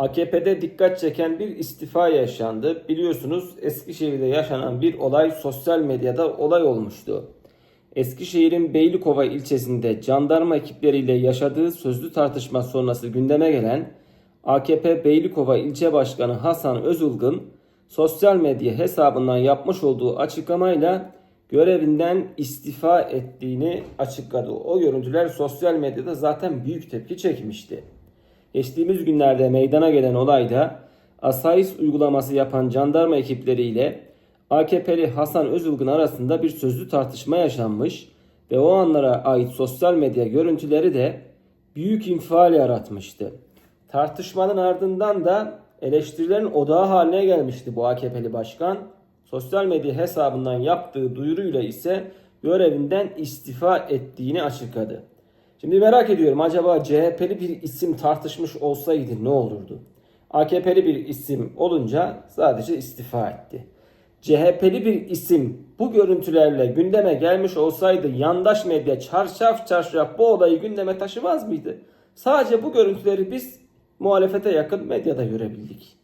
AKP'de dikkat çeken bir istifa yaşandı. Biliyorsunuz Eskişehir'de yaşanan bir olay sosyal medyada olay olmuştu. Eskişehir'in Beylikova ilçesinde jandarma ekipleriyle yaşadığı sözlü tartışma sonrası gündeme gelen AKP Beylikova ilçe başkanı Hasan Özılgın sosyal medya hesabından yapmış olduğu açıklamayla görevinden istifa ettiğini açıkladı. O görüntüler sosyal medyada zaten büyük tepki çekmişti. Geçtiğimiz günlerde meydana gelen olayda asayiş uygulaması yapan jandarma ekipleriyle AKP'li Hasan Özılgın arasında bir sözlü tartışma yaşanmış ve o anlara ait sosyal medya görüntüleri de büyük infial yaratmıştı. Tartışmanın ardından da eleştirilerin odağı haline gelmişti bu AKP'li başkan. Sosyal medya hesabından yaptığı duyuruyla ise görevinden istifa ettiğini açıkladı. Şimdi merak ediyorum acaba CHP'li bir isim tartışmış olsaydı ne olurdu? AKP'li bir isim olunca sadece istifa etti. CHP'li bir isim bu görüntülerle gündeme gelmiş olsaydı yandaş medya çarşaf çarşaf bu olayı gündeme taşımaz mıydı? Sadece bu görüntüleri biz muhalefete yakın medyada görebildik.